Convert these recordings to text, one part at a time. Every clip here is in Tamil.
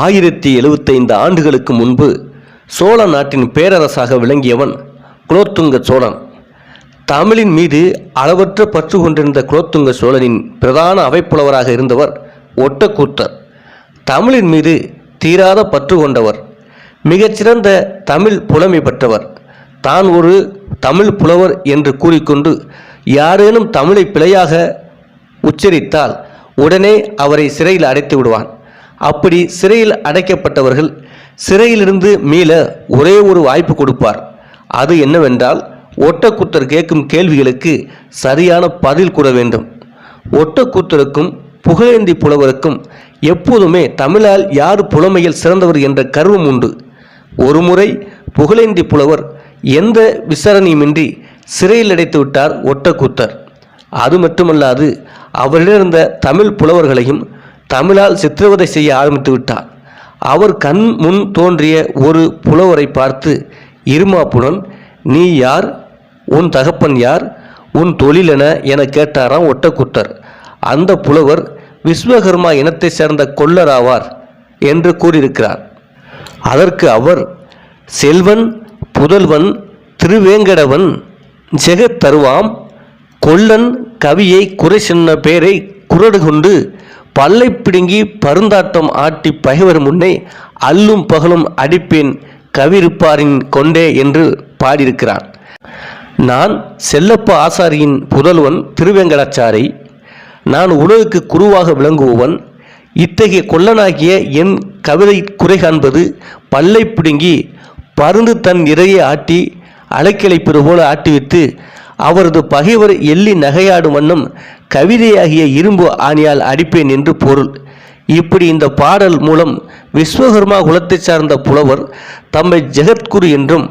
ஆயிரத்தி எழுபத்தைந்து ஆண்டுகளுக்கு முன்பு சோழ நாட்டின் பேரரசாக விளங்கியவன் குலோத்துங்க சோழன். தமிழின் மீது அளவற்ற பற்று கொண்டிருந்த குலோத்துங்க சோழனின் பிரதான அவைப்புலவராக இருந்தவர் ஒட்டக்கூத்தர். தமிழின் மீது தீராத பற்று கொண்டவர். மிகச்சிறந்த தமிழ் புலமை பெற்றவர். தான் ஒரு தமிழ் புலவர் என்று கூறிக்கொண்டு யாரேனும் தமிழை பிழையாக உச்சரித்தால் உடனே அவரை சிறையில் அடைத்து விடுவான். அப்படி சிறையில் அடைக்கப்பட்டவர்கள் சிறையிலிருந்து மீள ஒரே ஒரு வாய்ப்பு கொடுப்பார். அது என்னவென்றால் ஒட்டக்கூத்தர் கேட்கும் கேள்விகளுக்கு சரியான பதில் கூற வேண்டும். ஒட்டக்கூத்தருக்கும் புகழேந்தி புலவருக்கும் எப்போதுமே தமிழால் யார் புலமையில் சிறந்தவர் என்ற கர்வம் உண்டு. ஒருமுறை புகழேந்தி புலவர் எந்த விசாரணையுமின்றி சிறையில் அடைத்து விட்டார் ஒட்டக்கூத்தர். அது மட்டுமல்லாது அவரிலிருந்த தமிழ் புலவர்களையும் தமிழால் சித்திரவதை செய்ய ஆரம்பித்து விட்டார். அவர் கண் முன் தோன்றிய ஒரு புலவரை பார்த்து இருமாப்புடன் நீ யார்? உன் தகப்பன் யார்? உன் தொழிலென என கேட்டாராம் ஒட்டக்குத்தர் அந்த புலவர் விஸ்வகர்மா இனத்தை சேர்ந்த கொல்லராவார் என்று கூறியிருக்கிறார். அதற்கு அவர் செல்வன் புதல்வன் திருவேங்கடவன் ஜெகத் தருவாம் கொல்லன் கவியை குறை சொன்ன பெயரை குரடு கொண்டு பல்லை பிடுங்கி பருந்தாட்டம் ஆட்டி பகைவர் முன்னே அல்லும் பகலும் அடிப்பேன் கவிருப்பாரின் கொண்டே என்று பாடியிருக்கிறான் நான் செல்லப்ப ஆசாரியின் புதல்வன் திருவேங்கடாச்சாரி. நான் உலகுக்கு குருவாக விளங்குபவன். இத்தகைய கொல்லனாகிய என் கவிதை குறை காண்பது பல்லை பிடுங்கி பருந்து தன் இறையை ஆட்டி அலைக்கிளைப்பது போல ஆட்டிவிட்டு அவரது பகைவர் எள்ளி நகையாடும் வண்ணம் கவிதையாகிய இரும்பு ஆணியால் அடிப்பேன் என்று பொருள். இப்படி இந்த பாடல் மூலம் விஸ்வகர்மா குலத்தைச் சார்ந்த புலவர் தம்மை ஜெகத்குரு என்றும்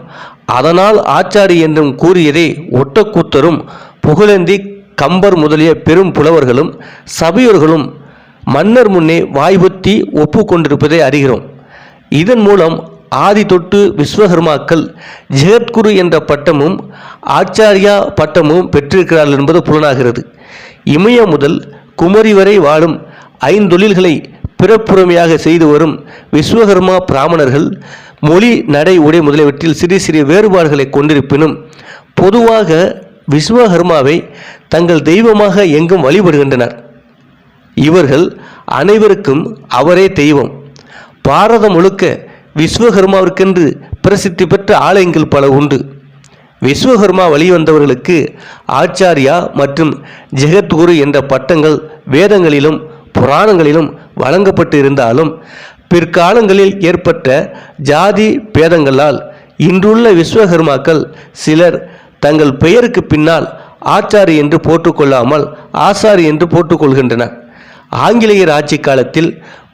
அதனால் ஆச்சாரி என்றும் கூறியதை ஒட்டக்கூத்தரும் புகழேந்தி கம்பர் முதலிய பெரும் புலவர்களும் சபையோர்களும் மன்னர் முன்னே வாய்புத்தி ஒப்புக்கொண்டிருப்பதை அறிகிறோம். இதன் மூலம் ஆதி தொட்டு விஸ்வகர்மாக்கள் ஜெகத்குரு என்ற பட்டமும் ஆச்சாரியா பட்டமும் பெற்றிருக்கிறார்கள் என்பது புலனாகிறது. இமய முதல் குமரி வரை வாழும் ஐந்தொழில்களை பிறப்புரிமையாக செய்து வரும் விஸ்வகர்மா பிராமணர்கள் மொழி நடை உடை முதலியவற்றில் சிறு சிறு வேறுபாடுகளை கொண்டிருப்பினும் பொதுவாக விஸ்வகர்மாவை தங்கள் தெய்வமாக எங்கும் வழிபடுகின்றனர். இவர்கள் அனைவருக்கும் அவரே தெய்வம். பாரதம் முழுக்க விஸ்வகர்மாவிற்கென்று பிரசித்தி பெற்ற ஆலயங்கள் பல உண்டு. விஸ்வகர்மா வழிவந்தவர்களுக்கு ஆச்சாரியா மற்றும் ஜெகத்குரு என்ற பட்டங்கள் வேதங்களிலும் புராணங்களிலும் வழங்கப்பட்டு இருந்தாலும் பிற்காலங்களில் ஏற்பட்ட ஜாதி பேதங்களால் இன்றுள்ள விஸ்வகர்மாக்கள் சிலர் தங்கள் பெயருக்கு பின்னால் ஆச்சாரி என்று போட்டுக்கொள்ளாமல் ஆசாரி என்று போட்டுக்கொள்கின்றனர். ஆங்கிலேயர் ஆட்சி காலத்தில்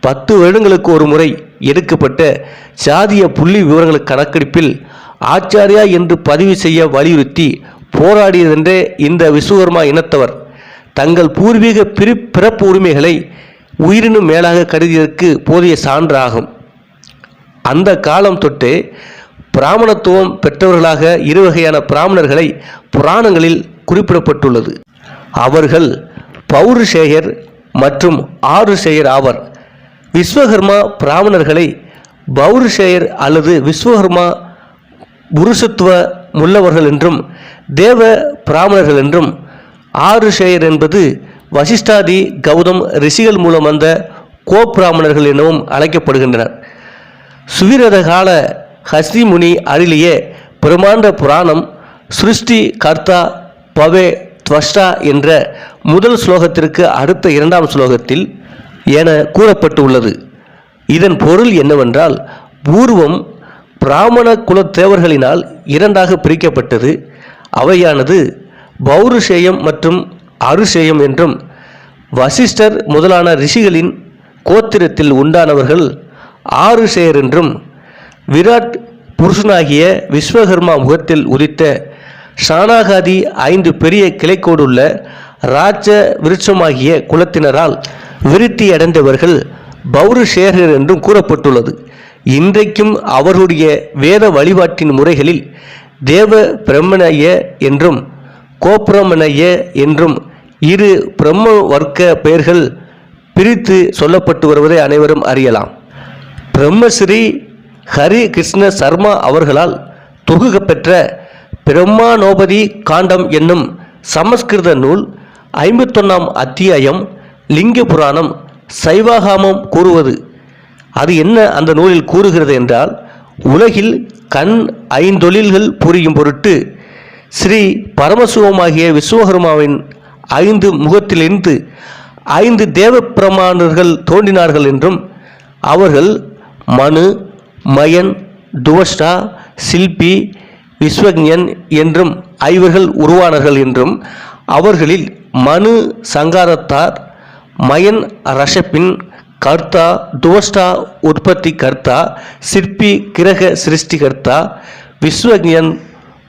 பத்து வருடங்களுக்கு ஒரு முறை எடுக்கப்பட்ட சாதிய புள்ளி விவரங்கள் கணக்கெடுப்பில் ஆச்சாரியா என்று பதிவு செய்ய வலியுறுத்தி போராடியதென்றே இந்த விஸ்வகர்மா இனத்தவர். தங்கள் பூர்வீக பிரி பிறப்பு உரிமைகளை உயிரினும் மேலாக கருதியதற்கு போதிய சான்றாகும். அந்த காலம் தொட்டு பிராமணத்துவம் பெற்றவர்களாக இரு வகையான பிராமணர்களை புராணங்களில் குறிப்பிடப்பட்டுள்ளது. அவர்கள் பௌருஷேயர் மற்றும் ஆறுசேகர் ஆவர். விஸ்வகர்மா பிராமணர்களை பௌருஷேயர் அல்லது விஸ்வகர்மா புருஷத்துவ முள்ளவர்கள் என்றும் தேவ பிராமணர்கள் என்றும் ஆருஷேயர் என்பது வசிஷ்டாதி கௌதம் ரிஷிகள் மூலம் வந்த கோபிராமணர்கள் எனவும் அழைக்கப்படுகின்றனர். சுவிரத கால ஹஸ்தி முனி அருளிய பிரமாண்ட புராணம் சுருஷ்டி கர்த்தா பவே துவஷ்டா என்ற முதல் ஸ்லோகத்திற்கு அடுத்த இரண்டாம் ஸ்லோகத்தில் என கூறப்பட்டுள்ளது. இதன் பொருள் என்னவென்றால் பூர்வம் பிராமண குலத்தேவர்களினால் இரண்டாக பிரிக்கப்பட்டது. அவையானது பௌருஷேயம் மற்றும் அருஷேயம் என்றும் வசிஷ்டர் முதலான ரிஷிகளின் கோத்திரத்தில் உண்டானவர்கள் ஆறுசேயர் என்றும் விராட் புருஷனாகிய விஸ்வகர்மா முகத்தில் உதித்த ஷானாகாதி ஐந்து பெரிய கிளைக்கோடுள்ள ராஜ விருட்சமாகிய குலத்தினரால் விருத்தி அடைந்தவர்கள் பௌருஷேகர் என்றும் கூறப்பட்டுள்ளது. இன்றைக்கும் அவருடைய வேத வழிபாட்டின் முறைகளில் தேவ பிரம்மணய என்றும் கோபிரமணய என்றும் இரு பிரம்ம வர்க்க பெயர்கள் பிரித்து சொல்லப்பட்டு வருவதை அனைவரும் அறியலாம். பிரம்மஸ்ரீ ஹரி கிருஷ்ண சர்மா அவர்களால் தொகுக்கப்பெற்ற பிரம்மானோபதி காண்டம் என்னும் சமஸ்கிருத நூல் ஐம்பத்தொன்னாம் அத்தியாயம் லிங்க புராணம் சைவாகாமம் கூறுவது. அது என்ன அந்த நூலில் கூறுகிறது என்றால் உலகில் கண் ஐந்தொழில்கள் புரியும் பொருட்டு ஸ்ரீ பரமசிவமாகிய விஸ்வகர்மாவின் ஐந்து முகத்திலிருந்து ஐந்து தேவ பிரமாணர்கள் தோன்றினார்கள் என்றும் அவர்கள் மனு மயன் துவஷ்டா சில்பி விஸ்வஜன் என்றும் ஐவர்கள் உருவானார்கள் என்றும் அவர்களில் மனு சங்காரத்தார் மயன் ரஷப்பின் கர்த்தா துவஷ்டா உற்பத்தி கர்த்தா சிற்பி கிரக சிருஷ்டிகர்த்தா விஸ்வஜன்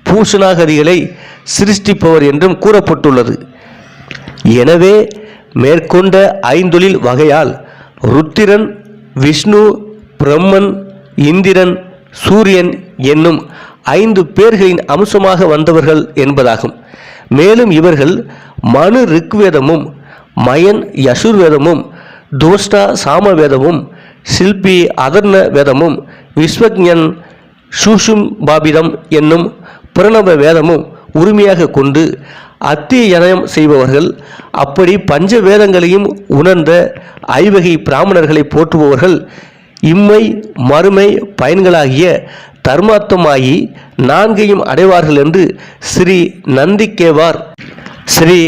பூஷணாகதிகளை சிருஷ்டிப்பவர் என்றும் கூறப்பட்டுள்ளது. எனவே மேற்கொண்ட ஐந்தொழில் வகையால் ருத்திரன் விஷ்ணு பிரம்மன் இந்திரன் சூரியன் என்னும் ஐந்து பேர்களின் அம்சமாக வந்தவர்கள் என்பதாகும். மேலும் இவர்கள் மனு ரிக்வேதமும் மயன் யசுர்வேதமும் தோஷ்டா சாமவேதமும் சில்பி அதர்ண வேதமும் விஸ்வக்ஞன் சூஷும் பாபிதம் என்னும் பிரணவ வேதமும் உரிமையாக கொண்டு அத்தியனம் செய்பவர்கள் அப்படி பஞ்ச வேதங்களையும் உணர்ந்த ஐவகை பிராமணர்களை போற்றுபவர்கள் இம்மை மறுமை பயன்களாகிய தர்மாத்தமாகி நான்கையும் அடைவார்கள் என்று ஸ்ரீ நந்திகேவார். ஸ்ரீ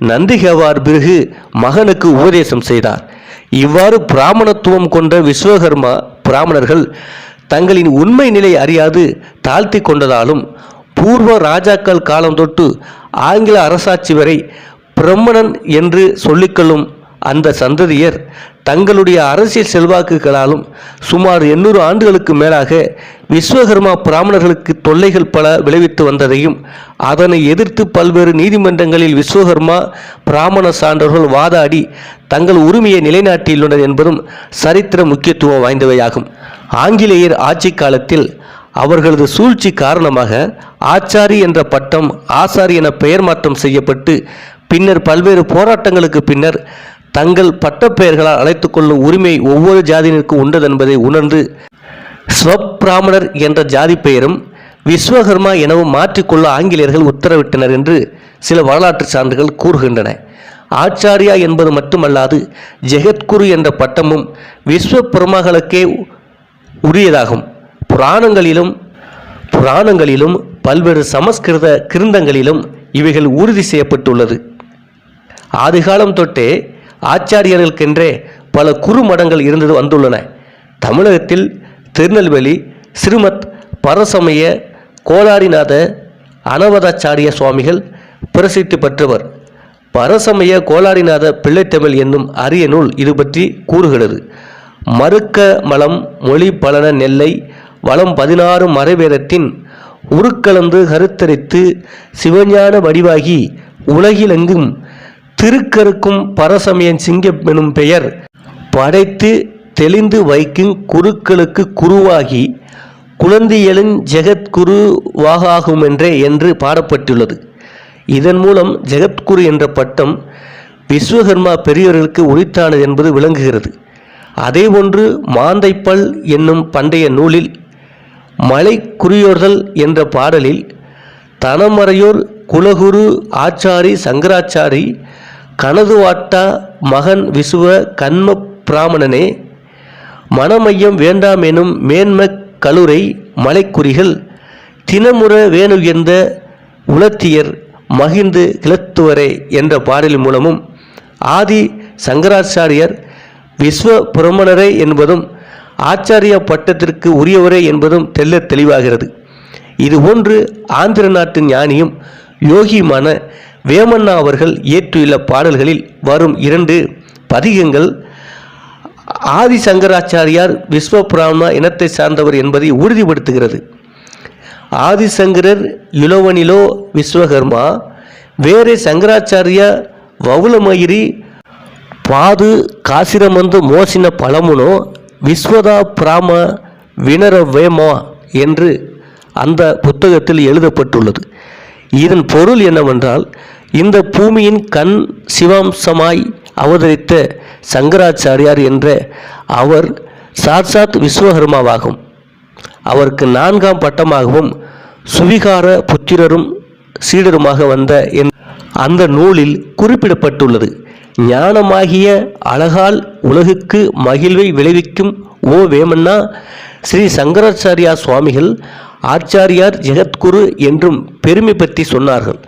நந்திகேவார் பிறகு மகனுக்கு உபதேசம் செய்தார். இவ்வாறு பிராமணத்துவம் கொண்ட விஸ்வகர்மா பிராமணர்கள் தங்களின் உண்மை நிலை அறியாது தாழ்த்தி கொண்டதாலும் பூர்வ ராஜாக்கள் காலம் தொட்டு ஆங்கில அரசாட்சி வரை பிரம்மணன் என்று சொல்லிக்கொள்ளும் அந்த சந்ததியர் தங்களுடைய அரசியல் செல்வாக்குகளாலும் சுமார் எண்ணூறு ஆண்டுகளுக்கு மேலாக விஸ்வகர்மா பிராமணர்களுக்கு தொல்லைகள் பல விளைவித்து வந்ததையும் அதனை எதிர்த்து பல்வேறு நீதிமன்றங்களில் விஸ்வகர்மா பிராமண சான்றோர்கள் வாதாடி தங்கள் உரிமையை நிலைநாட்டியுள்ளனர் என்பதும் சரித்திர முக்கியத்துவம் வாய்ந்தவையாகும். ஆங்கிலேயர் ஆட்சி காலத்தில் அவர்களது சூழ்ச்சி காரணமாக ஆச்சாரி என்ற பட்டம் ஆசாரி என பெயர் மாற்றம் செய்யப்பட்டு பின்னர் பல்வேறு போராட்டங்களுக்கு பின்னர் தங்கள் பட்டப்பெயர்களால் அழைத்துக் கொள்ளும் உரிமை ஒவ்வொரு ஜாதியினருக்கும் உண்டது என்பதை உணர்ந்து ஸ்வப்பிராமணர் என்ற ஜாதி பெயரும் விஸ்வகர்மா எனவும் மாற்றிக்கொள்ள ஆங்கிலேயர்கள் உத்தரவிட்டனர் என்று சில வரலாற்று சான்றுகள் கூறுகின்றன. ஆச்சாரியா என்பது மட்டுமல்லாது ஜெகத்குரு என்ற பட்டமும் விஸ்வபுரமகளுக்கே உரியதாகும். புராணங்களிலும் புராணங்களிலும் பல்வேறு சமஸ்கிருத கிருந்தங்களிலும் இவைகள் உறுதி செய்யப்பட்டுள்ளது. ஆதிகாலம் தொட்டே ஆச்சாரியர்களுக்கென்றே பல குறுமடங்கள் இருந்தது வந்துள்ளன. தமிழகத்தில் திருநெல்வேலி ஸ்ரீமத் பரசமய கோலாரிநாத அனவதாச்சாரிய சுவாமிகள் பிரசித்தி பெற்றவர். பரசமய கோலாரிநாத பிள்ளைத்தமிழ் என்னும் அரிய நூல் இது பற்றி கூறுகிறது. மறுக்க மலம் மொழி பலன நெல்லை வளம் பதினாறு மறைவேதத்தின் உருக்கலந்து கருத்தரித்து சிவஞான வடிவாகி உலகிலெங்கும் திருக்கருக்கும் பரசமயன் சிங்கம் எனும் பெயர் படைத்து தெளிந்து வைக்கும் குருக்களுக்கு குருவாகி குழந்தையலின் ஜெகத்குரு வாகாகுமென்றே என்று பாடப்பட்டுள்ளது. இதன் மூலம் ஜெகத்குரு என்ற பட்டம் விஸ்வகர்மா பெரியவர்களுக்கு உரித்தானது என்பது விளங்குகிறது. அதேபோன்று மாந்தைப்பல் என்னும் பண்டைய நூலில் மலை குறியோர்தல் என்ற பாடலில் தனமறையோர் குலகுரு ஆச்சாரி சங்கராச்சாரி கனதுவாட்டா மகன் விசுவ கண்ம பிராமணனே மனமையம் வேண்டாம் எனும் மேன்ம கலுரை மலைக்குறிகள் தினமுற வேணுகின்ற உலத்தியர் மகிந்து கிளத்துவரே என்ற பாடலின் மூலமும் ஆதி சங்கராச்சாரியர் விஸ்வ பிரமணரே என்பதும் ஆச்சாரிய பட்டத்திற்கு உரியவரே என்பதும் தெள்ளத் தெளிவாகிறது. இதுபோன்று ஆந்திர நாட்டு ஞானியும் யோகியுமான வேமண்ணா அவர்கள் இயற்றியுள்ள பாடல்களில் வரும் இரண்டு பதிகங்கள் ஆதி சங்கராச்சாரியார் விஸ்வ பிராமண இனத்தை சார்ந்தவர் என்பதை உறுதிப்படுத்துகிறது. ஆதிசங்கரர் இளவனிலோ விஸ்வகர்மா வேறே சங்கராச்சாரிய வவுளமயிரி பாது காசிரமந்து மோசின பழமுனோ விஸ்வதா பிராம வினரவேமா என்று அந்த புத்தகத்தில் எழுதப்பட்டுள்ளது. இதன் பொருள் என்னவென்றால் இந்த பூமியின் கண் சிவாம்சமாய் அவதரித்த சங்கராச்சாரியார் என்ற அவர் சாட்சாத் விஸ்வகர்மாவாகும். அவருக்கு நான்காம் பட்டமாகவும் சுவிகார புத்திரரும் சீடருமாக வந்த என் அந்த நூலில் குறிப்பிடப்பட்டுள்ளது. ஞானமாகிய அழகால் உலகுக்கு மகிழ்வை விளைவிக்கும் ஓ வேமன்னா ஸ்ரீ சங்கராச்சாரியா சுவாமிகள் ஆச்சாரியார் ஜெகத்குரு என்றும் பெருமை பற்றி சொன்னார்கள்.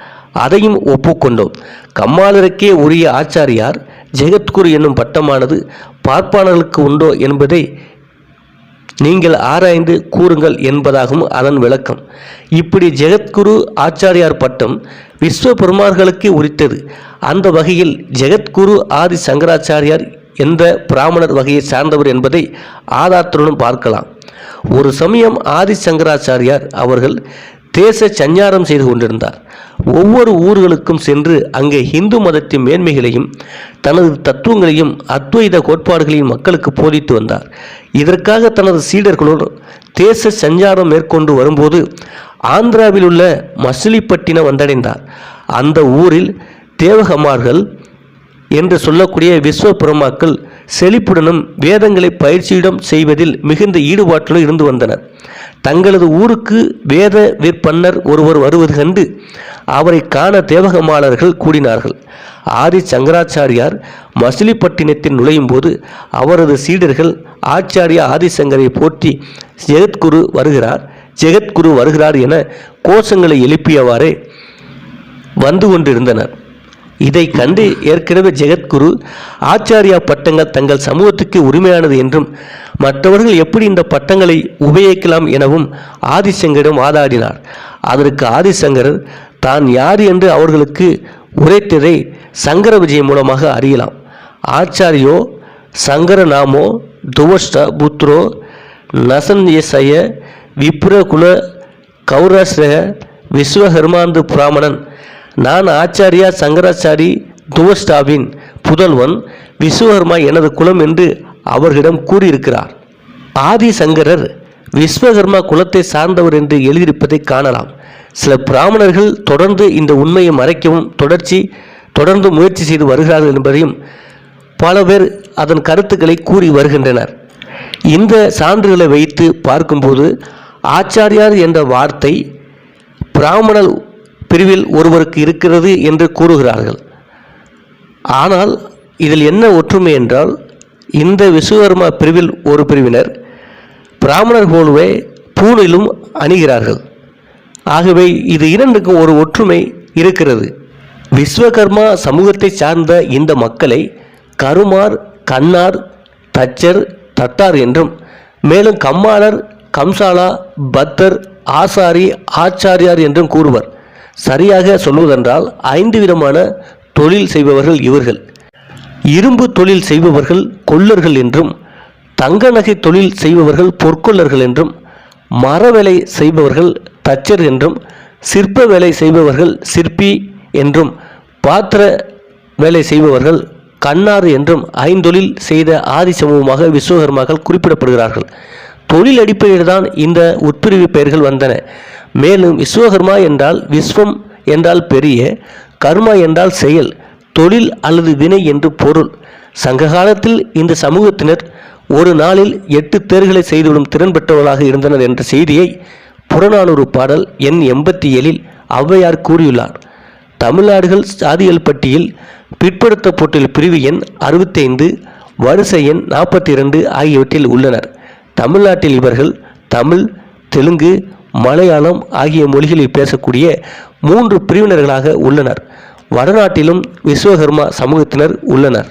அதையும் ஒப்புக்கொண்டோம். கம்மாளருக்கே உரிய ஆச்சாரியார் ஜெகத்குரு என்னும் பட்டமானது பார்ப்பாளர்களுக்கு உண்டோ என்பதை நீங்கள் ஆராய்ந்து கூறுங்கள் என்பதாகும் அதன் விளக்கம். இப்படி ஜெகத்குரு ஆச்சாரியார் பட்டம் விஸ்வ பெருமார்களுக்கே உரித்தது. அந்த வகையில் ஜெகத்குரு ஆதி சங்கராச்சாரியார் எந்த பிராமணர் வகையை சார்ந்தவர் என்பதை ஆதாரத்துடன் பார்க்கலாம். ஒரு சமயம் ஆதி சங்கராச்சாரியார் அவர்கள் தேச சஞ்சாரம் செய்து கொண்டிருந்தார். ஒவ்வொரு ஊர்களுக்கும் சென்று அங்கே இந்து மதத்தின் மேன்மைகளையும் தனது தத்துவங்களையும் அத்வைத கோட்பாடுகளையும் மக்களுக்கு போதித்து வந்தார். இதற்காக தனது சீடர்களோடு தேச சஞ்சாரம் மேற்கொண்டு வரும்போது ஆந்திராவில் உள்ள மசிலிப்பட்டினம் வந்தடைந்தார். அந்த ஊரில் தேவகமார்கள் என்று சொல்லக்கூடிய விஸ்வ பிரம்மாக்கள் செழிப்புடனும் வேதங்களை பயிற்சியிடம் செய்வதில் மிகுந்த ஈடுபாட்டிலும் இருந்து வந்தனர். தங்களது ஊருக்கு வேத விற்பன்னர் ஒருவர் வருவது கண்டு அவரை காண தேவகமாளர்கள் கூடினார்கள். ஆதி சங்கராச்சாரியார் மசிலிப்பட்டினத்தில் நுழையும் போது அவரது சீடர்கள் ஆச்சாரியா ஆதிசங்கரை போற்றி ஜெகத்குரு வருகிறார் ஜெகத்குரு வருகிறார் என கோஷங்களை எழுப்பியவாறே வந்து கொண்டிருந்தனர். இதை கண்டு ஏற்கனவே ஜெகத்குரு ஆச்சாரியா பட்டங்கள் தங்கள் சமூகத்துக்கு உரிமையானது என்றும் மற்றவர்கள் எப்படி இந்த பட்டங்களை உபயோகிக்கலாம் எனவும் ஆதிசங்கரிடம் வாதாடினார். அதற்கு ஆதிசங்கரர் தான் யார் என்று அவர்களுக்கு உரைத்ததை சங்கர விஜயம் மூலமாக அறியலாம். ஆச்சாரியோ சங்கர நாமோ துவஷ்ட புத்ரோ நசன்யசய விப்ரகுல கௌராசிரக விஸ்வகர்மாந்து பிராமணன் நான் ஆச்சாரியா சங்கராச்சாரி துவஸ்டாவின் புதல்வன் விஸ்வகர்மா எனது குலம் என்று அவர்களிடம் கூறியிருக்கிறார். ஆதி சங்கரர் விஸ்வகர்மா குலத்தை சார்ந்தவர் என்று எழுதியிருப்பதை காணலாம். சில பிராமணர்கள் தொடர்ந்து இந்த உண்மையை மறைக்கவும் தொடர்ச்சி தொடர்ந்து முயற்சி செய்து வருகிறார்கள் என்பதையும் பல பேர் அதன் கருத்துக்களை கூறி வருகின்றனர். இந்த சான்றுகளை வைத்து பார்க்கும்போது ஆச்சாரியார் என்ற வார்த்தை பிராமணர் பிரிவில் ஒருவருக்கு இருக்கிறது என்று கூறுகிறார்கள். ஆனால் இதில் என்ன ஒற்றுமை என்றால் இந்த விஸ்வகர்மா பிரிவில் ஒரு பிரிவினர் பிராமணர் போலவே பூணிலும் அணிகிறார்கள். ஆகவே இது இரண்டுக்கும் ஒரு ஒற்றுமை இருக்கிறது. விஸ்வகர்மா சமூகத்தை சார்ந்த இந்த மக்களை கருமார் கண்ணார் தச்சர் தட்டார் என்றும் மேலும் கம்மாளர் கம்சாலா பத்தர் ஆசாரி ஆச்சாரியார் என்றும் கூறுவர். சரியாக சொல்வதென்றால் ஐந்து விதமான தொழில் செய்பவர்கள் இவர்கள். இரும்பு தொழில் செய்பவர்கள் கொள்ளர்கள் என்றும் தங்க நகை தொழில் செய்பவர்கள் பொற்கொள்ளர்கள் என்றும் மர வேலை செய்பவர்கள் தச்சர் என்றும் சிற்ப வேலை செய்பவர்கள் சிற்பி என்றும் பாத்திர வேலை செய்பவர்கள் கண்ணாறு என்றும் ஐந்தொழில் செய்த ஆதி சமூகமாக விஸ்வகர்மாக்கள் குறிப்பிடப்படுகிறார்கள். தொழில் அடிப்படையில் தான் இந்த உட்பிரிவு பெயர்கள் வந்தன. மேலும் விஸ்வகர்மா என்றால் விஸ்வம் என்றால் பெரிய கர்மா என்றால் செயல் தொழில் அல்லது வினை என்று பொருள். சங்ககாலத்தில் இந்த சமூகத்தினர் ஒரு நாளில் எட்டு தேர்களை செய்துவிடும் திறன் பெற்றவர்களாக இருந்தனர் என்ற செய்தியை புறநானூறு பாடல் எண் எண்பத்தி ஏழில் ஔவையார் கூறியுள்ளார். தமிழ்நாடுகள் சாதியல் பட்டியல் பிற்படுத்தப்பட்டுள்ள பிரிவு எண் அறுபத்தைந்து வரிசை எண் நாற்பத்தி இரண்டு ஆகியவற்றில் உள்ளனர். தமிழ்நாட்டில் இவர்கள் தமிழ் தெலுங்கு மலையாளம் ஆகிய மொழிகளில் பேசக்கூடிய மூன்று பிரிவினர்களாக உள்ளனர். வடநாட்டிலும் விஸ்வகர்மா சமூகத்தினர் உள்ளனர்.